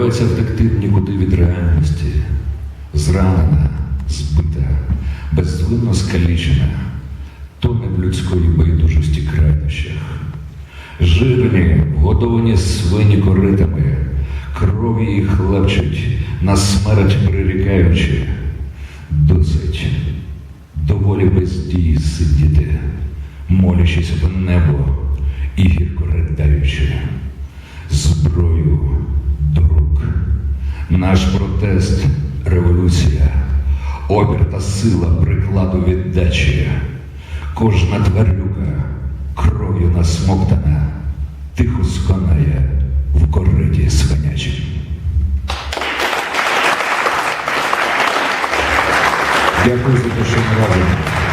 Намагається втекти нікуди від реальності, зранена, збита, безвинно скалічена, тоне в людської байдужості крайнощах. Жирні, вгодовані свині коритами, крові їх хлебчуть, на смерть прирікаючи. Досить, доволі без дії сидіти, молячись об небо і гірко Наш протест революція, опір та сила прикладу віддачі. Кожна тварюка кров'ю насмоктана, тихо сконає в кориті свинячим. Дякую за те, що ми разом.